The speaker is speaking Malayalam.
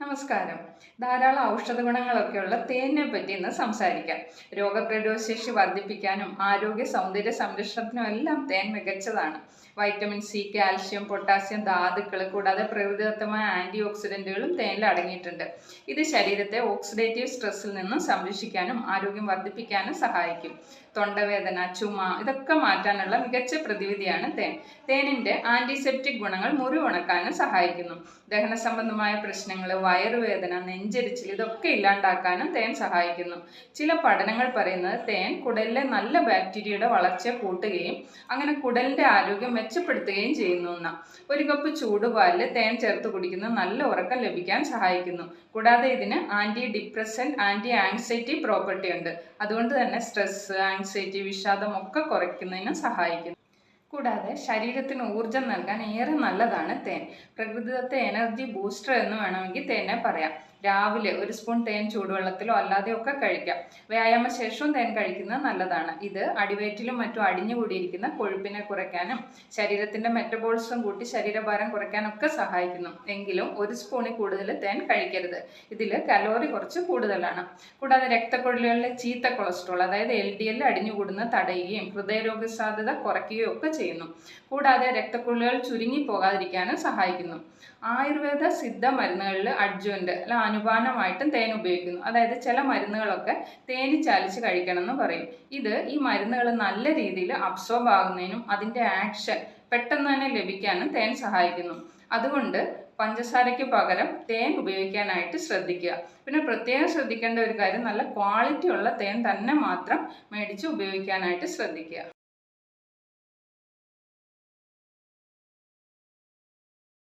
നമസ്കാരം. ധാരാളം ഔഷധ ഗുണങ്ങളൊക്കെയുള്ള തേനിനെ പറ്റി ഇന്ന് സംസാരിക്കാം. രോഗപ്രതിരോധശേഷി വർദ്ധിപ്പിക്കാനും ആരോഗ്യ സൗന്ദര്യ സംരക്ഷണത്തിനും എല്ലാം തേൻ മികച്ചതാണ്. വൈറ്റമിൻ സി കാൽഷ്യം പൊട്ടാസ്യം ധാതുക്കൾ കൂടാതെ പ്രകൃതിദത്തമായ ആന്റി ഓക്സിഡന്റുകളും തേനിൽ അടങ്ങിയിട്ടുണ്ട്. ഇത് ശരീരത്തെ ഓക്സിഡേറ്റീവ് സ്ട്രെസ്സിൽ നിന്നും സംരക്ഷിക്കാനും ആരോഗ്യം വർദ്ധിപ്പിക്കാനും സഹായിക്കും. തൊണ്ടവേദന ചുമ ഇതൊക്കെ മാറ്റാനുള്ള മികച്ച പ്രതിവിധിയാണ് തേൻ. തേനിന്റെ ആന്റിസെപ്റ്റിക് ഗുണങ്ങൾ മുറിവുണക്കാനും സഹായിക്കുന്നു. ദഹന സംബന്ധമായ പ്രശ്നങ്ങൾ വയറുവേദന നെഞ്ചരിച്ചിൽ ഇതൊക്കെ ഇല്ലാണ്ടാക്കാനും തേൻ സഹായിക്കുന്നു. ചില പഠനങ്ങൾ പറയുന്നത് തേൻ കുടലിലെ നല്ല ബാക്ടീരിയയുടെ വളർച്ചയെ കൂട്ടുകയും അങ്ങനെ കുടലിന്റെ ആരോഗ്യം മെച്ചപ്പെടുത്തുകയും ചെയ്യുന്നു എന്നാണ് ഒരു കപ്പ് ചൂടുപാലിൽ തേൻ ചേർത്ത് കുടിക്കുന്നത് നല്ല ഉറക്കം ലഭിക്കാൻ സഹായിക്കുന്നു. കൂടാതെ ഇതിന് anti depressant anti anxiety property ഉണ്ട്. അതുകൊണ്ട് തന്നെ സ്ട്രെസ് ആങ്സൈറ്റി വിഷാദം ഒക്കെ കുറയ്ക്കുന്നതിന് സഹായിക്കുന്നു. കൂടാതെ ശരീരത്തിന് ഊർജം നൽകാൻ ഏറെ നല്ലതാണ് തേൻ. പ്രകൃതിദത്ത എനർജി ബൂസ്റ്റർ എന്ന് വേണമെങ്കിൽ തേനെ പറയാം. രാവിലെ ഒരു സ്പൂൺ തേൻ ചൂടുവെള്ളത്തിലോ അല്ലാതെയോ ഒക്കെ കഴിക്കാം. വ്യായാമ ശേഷവും തേൻ കഴിക്കുന്നത് നല്ലതാണ്. ഇത് അടിവയറ്റിലും മറ്റും അടിഞ്ഞുകൂടിയിരിക്കുന്ന കൊഴുപ്പിനെ കുറയ്ക്കാനും ശരീരത്തിന്റെ മെറ്റബോളിസം കൂട്ടി ശരീരഭാരം കുറയ്ക്കാനൊക്കെ സഹായിക്കുന്നു. എങ്കിലും ഒരു സ്പൂണിൽ കൂടുതൽ തേൻ കഴിക്കരുത്. ഇതിൽ കലോറി കുറച്ച് കൂടുതലാണ്. കൂടാതെ രക്തക്കൊഴലുകളിലെ ചീത്ത കൊളസ്ട്രോൾ അതായത് എൽ ഡി എൽ അടിഞ്ഞുകൂടുന്ന തടയുകയും ഹൃദയരോഗ സാധ്യത കുറയ്ക്കുകയും ഒക്കെ ചെയ്യുന്നു. കൂടാതെ രക്തക്കുഴലുകൾ ചുരുങ്ങി പോകാതിരിക്കാനും സഹായിക്കുന്നു. ആയുർവേദ സിദ്ധ മരുന്നുകളിൽ അഡ്ജുവന്റ് അല്ല അനുപാനമായിട്ടും തേൻ ഉപയോഗിക്കുന്നു. അതായത് ചില മരുന്നുകളൊക്കെ തേനി ചാലിച്ച് കഴിക്കണം എന്ന് പറയും. ഇത് ഈ മരുന്നുകൾ നല്ല രീതിയിൽ അബ്സോർബ് ആകുന്നതിനും അതിന്റെ ആക്ഷൻ പെട്ടെന്ന് തന്നെ ലഭിക്കാനും തേൻ സഹായിക്കുന്നു. അതുകൊണ്ട് പഞ്ചസാരയ്ക്ക് പകരം തേൻ ഉപയോഗിക്കാനായിട്ട് ശ്രദ്ധിക്കുക. പിന്നെ പ്രത്യേകം ശ്രദ്ധിക്കേണ്ട ഒരു കാര്യം നല്ല ക്വാളിറ്റി ഉള്ള തേൻ തന്നെ മാത്രം മേടിച്ച് ഉപയോഗിക്കാനായിട്ട് ശ്രദ്ധിക്കുക.